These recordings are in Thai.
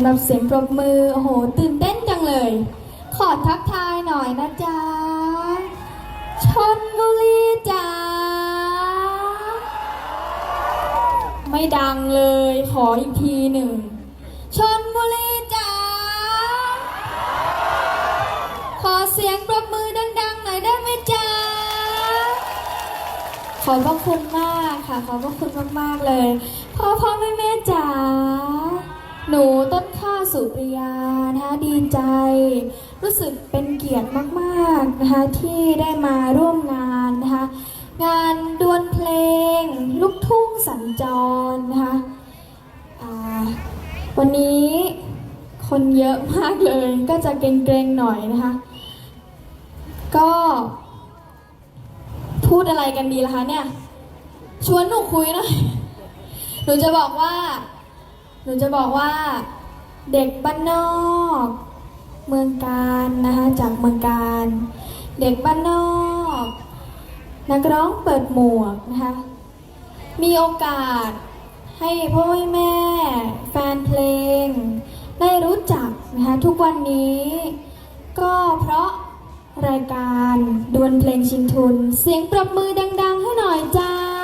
ำหรับเสียงปรบมือ โอ้โห ตื่นเต้นจังเลย ขอทักทายหน่อยนะจ๊ะ ชนบุรีจ้าไม่ดังเลย ขออีกทีหนึ่ง ชนบุรีจ้าขอเสียงปรบมือดังๆหน่อยได้ไหมจ๊ะ ขอบพระคุณมากค่ะ ขอบพระคุณมากๆเลย พ่อพ่อแม่แม่จ๋า หนูต้นข้าสุปริยานะคะดีใจ รู้สึกเป็นเกียรติมากๆนะคะที่ได้มาร่วมงานนะคะงานดวลเพลง ลูกทุ่งสัญจรนะคะวันนี้คนเยอะมากเลยก็จะเกรงๆหน่อยนะคะ ก็พูดอะไรกันดีล่ะคะเนี่ย ชวนหนูคุยหน่อย หนูจะบอกว่า นูจะบอกว่าเด็กบ้านนอก เมืองการนะคะจากเมืองการ เด็กบ้านนอก นักร้องเปิดหมวกนะคะมีโอกาสให้พ่อแม่ แฟนเพลง ได้รู้จักนะคะทุกวันนี้ ก็เพราะรายการดวลเพลงชิงทุน เสียงปรบมือดัง ๆ ให้หน่อยจ้า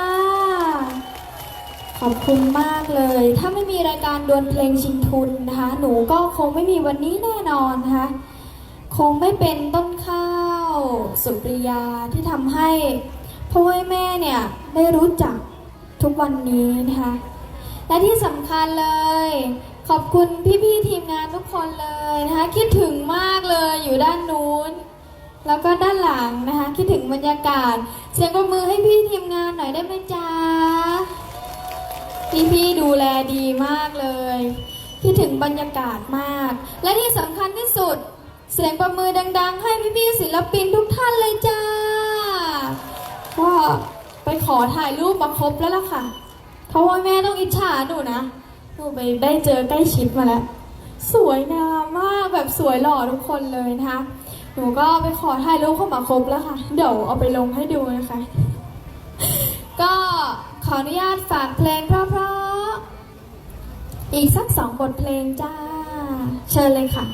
ขอบคุณมากเลย ถ้าไม่มีรายการดวลเพลงชิงทุนนะคะ หนูก็คงไม่มีวันนี้แน่นอนนะคะ คงไม่เป็นต้นข้าวสุปริยาที่ทำให้พ่อให้แม่เนี่ยได้รู้จักทุกวันนี้นะคะ และที่สำคัญเลย ขอบคุณพี่ๆทีมงานทุกคนเลยนะคะ คิดถึงมากเลยอยู่ด้านนู้น แล้วก็ด้านหลังนะคะ คิดถึงบรรยากาศ เสียงปรบมือให้พี่ทีมงานหน่อยได้ไหมจ๊ะ พี่ๆดูแลดีมากเลยคิดถึงบรรยากาศมาก และที่สำคัญที่สุด เสียงประมือดัง ๆ ให้พี่ๆศิลปินทุกท่านเลยจ้าก็ไปขอถ่ายรูปมาครบแล้วล่ะค่ะ เพราะว่าแม่ต้องอิจฉาหนูนะ หนูไปได้เจอใกล้ชิดมาแล้ว สวยงามมากแบบสวยหล่อทุกคนเลยนะคะ หนูก็ไปขอถ่ายรูปเข้ามาครบแล้วค่ะ เดี๋ยวเอาไปลงให้ดูนะคะ ก็ ขออนุญาตฝากเพลงเพราะๆอีกสักสองบทเพลงจ้า เชิญเลยค่ะ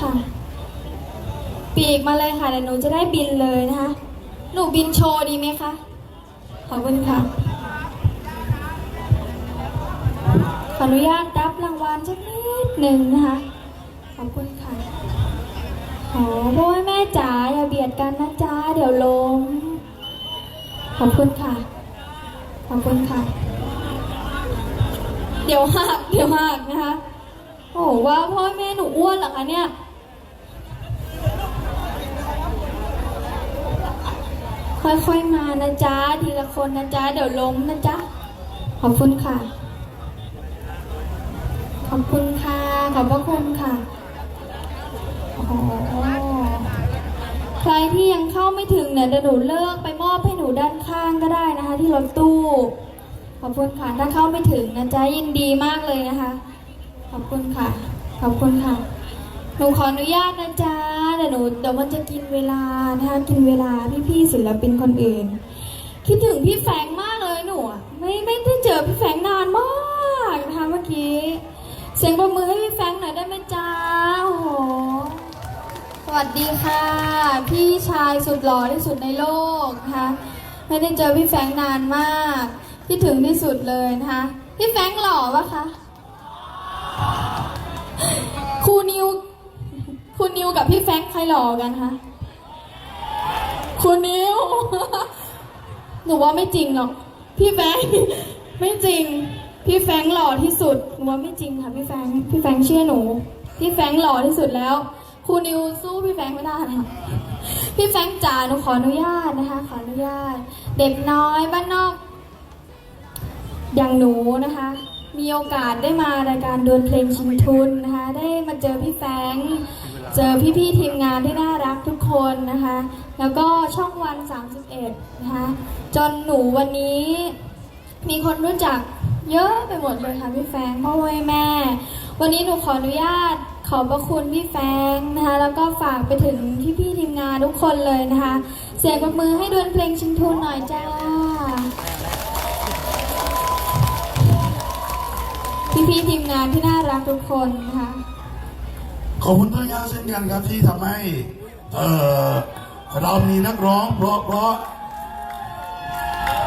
ค่ะ ปีกมาเลยค่ะเดี๋ยวหนูจะได้บินเลยนะคะ หนูบินโชว์ดีไหมคะ ขอบคุณค่ะ ขออนุญาตรับรางวัลสักนิดหนึ่งนะคะ ขอบคุณค่ะโอ้พ่อแม่จ๋าอย่าเบียดกันนะจ๊ะเดี๋ยวล้ม ขอบคุณค่ะ ขอบคุณค่ะ เดี๋ยวหักเดี๋ยวหักนะคะโอ้ว่าพ่อแม่หนูอ้วนเหรอคะเนี่ย ค่อยๆมานะจ๊ะทีละคนนะจ๊ะเดี๋ยวล้มนะจ๊ะขอบคุณค่ะ ขอบคุณค่ะ ขอบพระคุณค่ะโอ้โหใครที่ยังเข้าไม่ถึงเนี่ยเดี๋ยวหนูเลิกไปมอบให้หนูด้านข้างก็ได้นะคะ ที่รถตู้ขอบคุณค่ะถ้าเข้าไม่ถึงนะจ๊ะยินดีมากเลยนะคะ ขอบคุณค่ะ ขอบคุณค่ะ หนูขออนุญาตนะจ๊ะเดี๋ยวหนูเดี๋ยวมันจะกินเวลานะคะกินเวลาพี่ๆศิลปินคนอื่น คิดถึงพี่แฟงมากเลยหนูอะไม่ไม่ได้เจอพี่แฟงนานมากนะคะเมื่อกี้เสียงปรบมือให้พี่แฟงหน่อยได้ไหมจ๊ะโอ้โหสวัสดีค่ะ พี่ชายสุดหล่อที่สุดในโลกนะคะไม่ได้เจอพี่แฟงนานมากคิดถึงที่สุดเลยนะคะพี่แฟงหล่อปะคะครูนิว นิวกับพี่แฟงค์ใครหล่อกันคะครูนิว หนูว่าไม่จริงหรอก พี่แฟงค์ไม่จริง พี่แฟงค์หล่อที่สุดหนูว่าไม่จริงค่ะพี่แฟงค์พี่แฟงค์เชื่อหนู พี่แฟงค์หล่อที่สุดแล้วครูนิวสู้พี่แฟงค์ไม่ได้ค่ะพี่แฟงค์จ๋าหนูขออนุญาตนะคะ ขออนุญาต เด็กน้อยบ้านนอก อย่างหนูนะคะ มีโอกาสได้มารายการดวลเพลงชิงทุนนะคะ ได้มาเจอพี่แฟงค์ เจอพี่ๆทีมงานที่น่ารักทุกคนนะคะ แล้วก็ช่องวัน 31 นะคะ จนหนูวันนี้มีคนรู้จักเยอะไปหมดเลยค่ะพี่แฟงพ่อแม่วันนี้หนูขออนุญาตขอบพระคุณพี่แฟงนะคะ แล้วก็ฝากไปถึงพี่ๆทีมงานทุกคนเลยนะคะ เสียงปรบมือให้ดวลเพลงชิงทุนหน่อยจ้า พี่ๆทีมงานที่น่ารักทุกคนนะคะ ขอบคุณด้วยครับเช่นกันครับที่ทำให้เออเรามีนักร้องเพราะเพราะ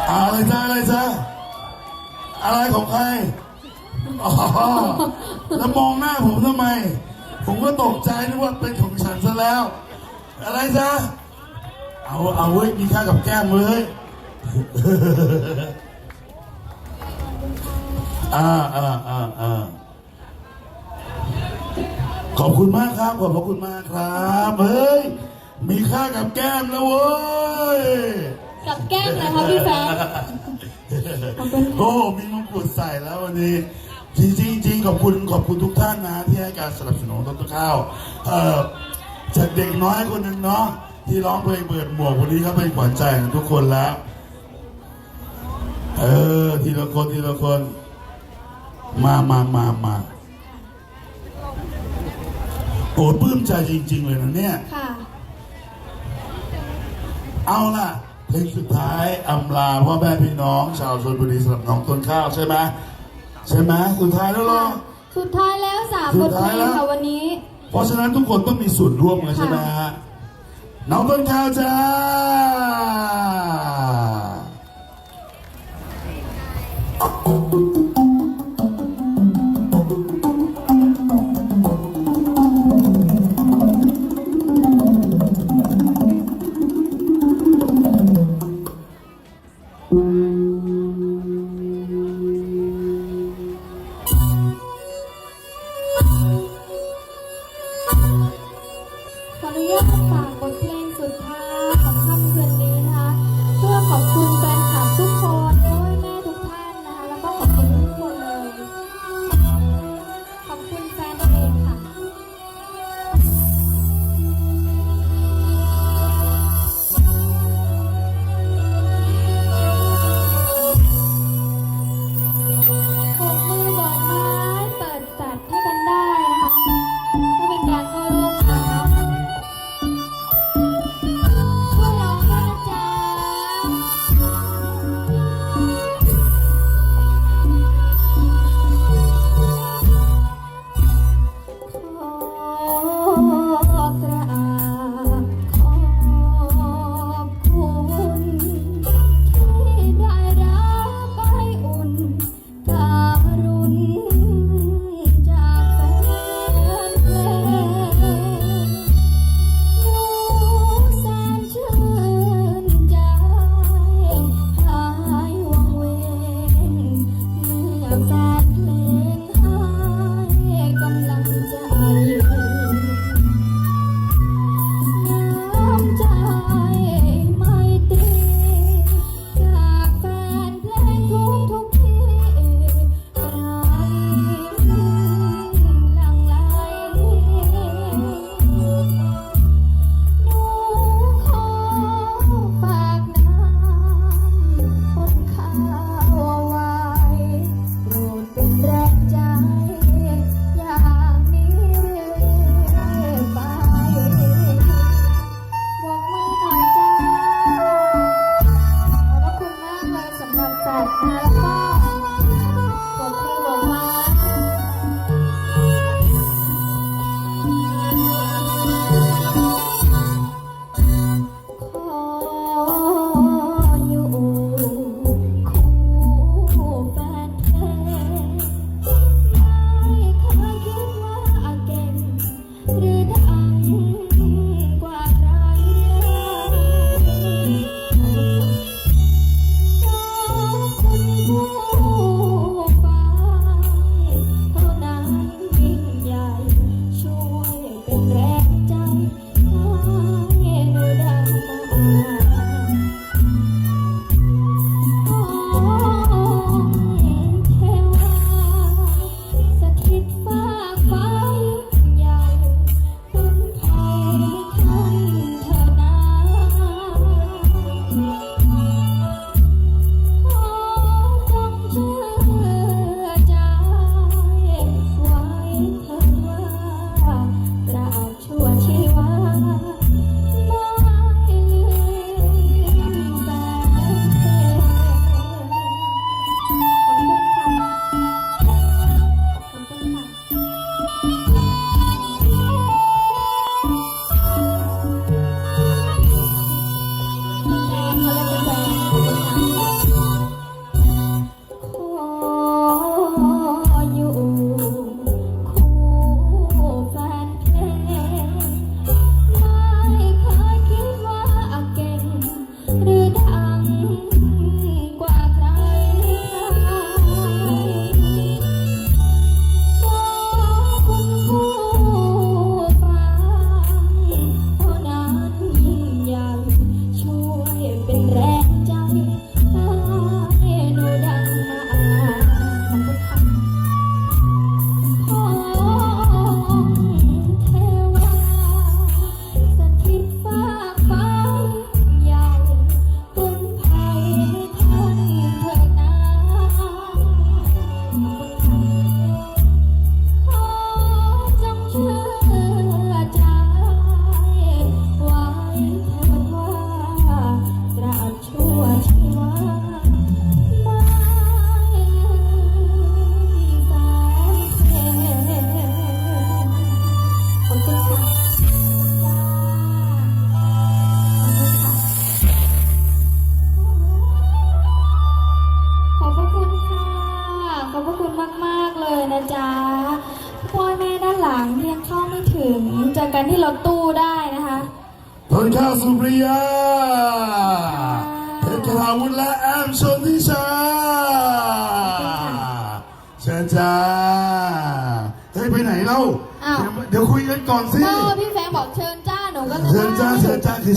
อะไรจ้าอะไรจ้าอะไรของใครอ๋อแล้วมองหน้าผมทำไม ผมก็ตกใจนึกว่าเป็นของฉันซะแล้ว อะไรจ้าเอาเอาเว้ยมีค่ากับแก้มเลยอ่าอ่าอ่าอ่า ขอบคุณมากครับ ขอบพระคุณมากครับเฮ้ยมีค่ากับแก้มแล้วเว้ยกับแก้มนะคะพี่แฟรงค์ขอบคุณค่ะโอ้มีมงกุฎใส่แล้ววันนี้จริงจริงจริงขอบคุณขอบคุณทุกท่านนะที่ให้การสนับสนุนต้นต้นข้าวเอ่อจากเด็กน้อยคนหนึ่งเนาะที่ร้องเพลงเปิดหมวกวันนี้เขาเป็นขวัญใจของทุกคนแล้ว เออทีละคนทีละคน มามามามา โอ้ปลื้มใจจริง ๆ เลยนะเนี่ย ค่ะ เอาล่ะเพลงสุดท้ายอำลาพ่อแม่พี่น้อง ชาวชนบุรีสำหรับน้องต้นข้าวใช่ไหมใช่ไหมสุดท้ายแล้วเหรอ สุดท้ายแล้วสามบทเพลท้ายงแล้ว ค่ะวันนี้ เพราะฉะนั้นทุกคนต้องมีส่วนร่วมกันใช่ไหมฮะน้องต้นข้าวจ้า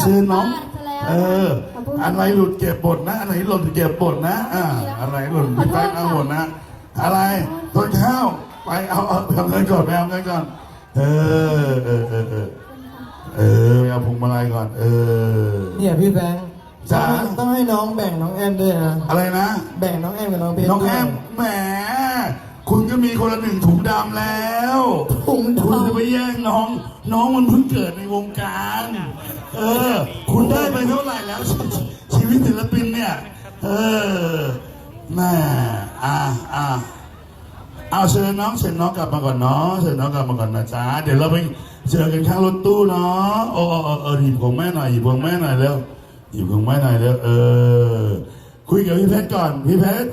ญจ้าคือเชิญน้องกลับบ้าซะแล้วเออขบคุณอันไหนหลุดเก็บบทนะ อันไหนหล่นเก็บบทนะ อ่าอันไหนหล่นขอพี่โทแป๊ษกเอาค่ะหมดนะ อะไรต้นข้าว ไปเอาเอาเอาเงินก่อนไปเอาเงินก่อน เออ เออ เออ เออเออไปเอาพวงมาลัยก่อน เออ เนี่ยพี่แบงค์จ๋า ต้องให้น้องแบ่งน้องแอมด้วยนะ อะไรนะ แบ่งน้องแอมกับน้องเพชรน้องแอมแหม คุณก็มีคนละหนึ่งถุงดำแล้ว ถุงคุณจะดำไปแย่งน้อง น้องมันเพิ่งเกิดในวงการ เออ คุณได้ไปเท่าไหร่แล้ว ชีชีวิตศิลปินเนี่ย เออแม่อะอะเอาเชิญน้องเชิญน้องกลับมาก่อนเนาะเชิญน้องกลับมาก่อนนะจ๊ะเดี๋ยวเราไปเจอกันข้างรถตู้เนาะโอ้โอ้โอ้เออหยิบของแม่หน่อยหยิบของแม่หน่อยเร็วหยิบของแม่หน่อยเร็วเออ คุยกับพี่เพชรก่อนพี่เพชร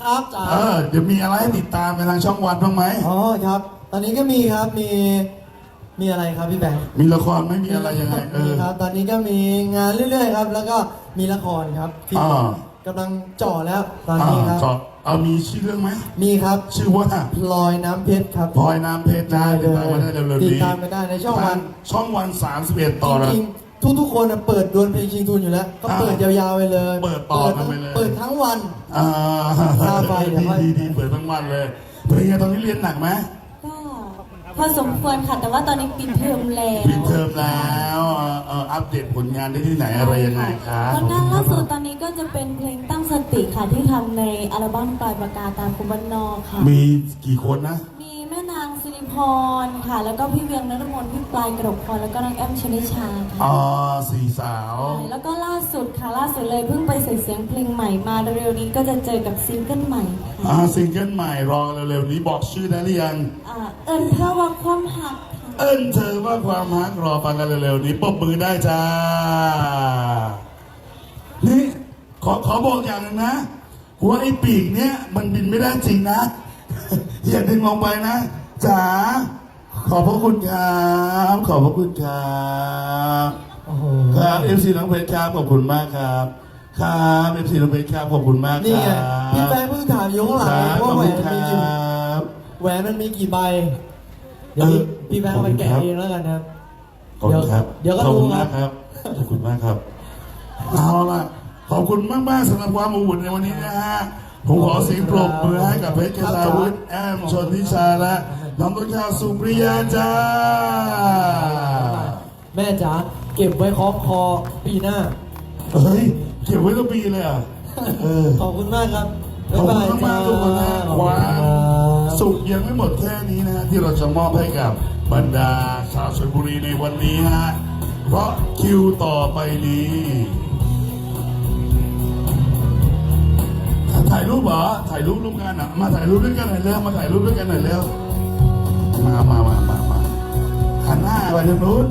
ครับจ๋าเออเดี๋ยวมีอะไรให้ติดตามกันทางช่องวันบ้างไหมอ๋อครับ ตอนนี้ก็มีครับมี มีอะไรครับพี่แบงค์มีละครไหม่มีอะไรยังไงเอมีอ ครับ ตอนนี้ก็มีงานเรื่อยๆครับ แล้วก็มีละครครับที่อ่า กำลังจ่อแล้วตอนอ่านี้ครับ จอเอามีชื่อเรื่องไหมมีครับชื่อว่าพลอยน้ำเพชรครับพลอยน้ำเพชรได้ติดตามมาได้เร็วๆติดนี้ตามไม่ได้ในช่องวันช่องวันสามสิบเอ็ดต่อจเลยริงๆทุกๆคนน่ะเปิดดวลเพลงชิงทุนอยู่แล้ว ก็เปิดยาวๆไปเลยเปิดต่อกันไปเลย เปิดทั้งวัน อ่าตามไปเดี๋ยวดีค่อย ดีดีเปิดทั้งวันเลยเป็นไงตอนนี้เรียนหนักไหมก็ พอสมควรค่ะ แต่ว่าตอนนี้ปิดเทอมแล้วปิดเทอมแล้วเอ่อเอ่ออัปเดตผลงานได้ที่ไหนอะไรยังไงคะผลงานล่าสุดตอนนี้ก็จะเป็นเพลงตั้งสติค่ะที่ทำในอัลบั้มปลายปากกาตามคุบันนอกค่ะ มีกี่คนนะ มีแม่นางสิ ริพรค่ะ แล้วก็พี่เวียงนรมนพี่ปลายกระดกพรแล้วก็น้องแอมชนิชาค่ะอ๋อสี่สาว แล้วก็ล่าสุดค่ะล่าสุดเลยเพิ่งไปใส่เสียงเพลงใหม่มาเร็วๆนี้ก็จะเจอกับซิงเกิลใหม่ค่ะอ่าซิงเกิลใหม่รอเร็วๆนี้บอกชื่อได้หรือยังอ่าเอิญเพื่อว่าความหักค่ะเอิ้นเธอว่าความฮักรอฟังกันเร็วๆนี้ปรบมือได้จ้า นี่ขอขอบอกอย่างหนึงนะว่าไอ้ปีกเนี้ยมันบินไม่ได้จริงนะ อย่าดึงลงไปนะ จ๋าขอบพระคุณครับขอบพระคุณครับโอ้โหครับเอฟซีน้องเพชรครับขอบคุณมากครับ ครับเอฟซีน้องเพชรครับขอบคุณมากคนี่ไงรับพี่แบงค์เพิ่งถามอยู่ข้างหลัคงรับว่าขอบแหวคุณนคมีรักี่บแหวนมันมีกี่ใบเดี๋ยวพี่เออพี่แบงค์เอาไปแกะขอบคุณครับ เองแล้วกันครับ ขอบคุณครับเดี๋ยวก็ขอบคุณรู้ครัมาบกครับขอบคุณมากครับเอาล่ะขอบคุณมากมากๆสำหรับความอบอุ่นในวันนี้นะฮะผมขอเสียงปรบมือให้กับเพชรกตาวุฒิแอมชนทิชาและ น้องต้นข้าวสุปริยาจ้า แม่จ๋าเก็บไว้คล้องคอปีหน้า เฮ้ย เก็บไว้ตั้งปีเลยอะเออ ขอบคุณมากครับขอบคุณมากๆทุกคนนะขอบคคุณวามครับสุขยังไม่หมดแค่นี้นะฮะที่เราจะมอบให้กับบรรดาชาวชลบุรีในวันนี้ฮะเพราะคิวต่อไปนี้ถ่ายรูปเหรอถ่ายรูปร่วมกันอะมาถ่ายรูปด้วยกันหน่อยเร็วมาถ่ายรูปด้วยกันหน่อยเร็วมา มามามามาหันหน้าไปทางนู้น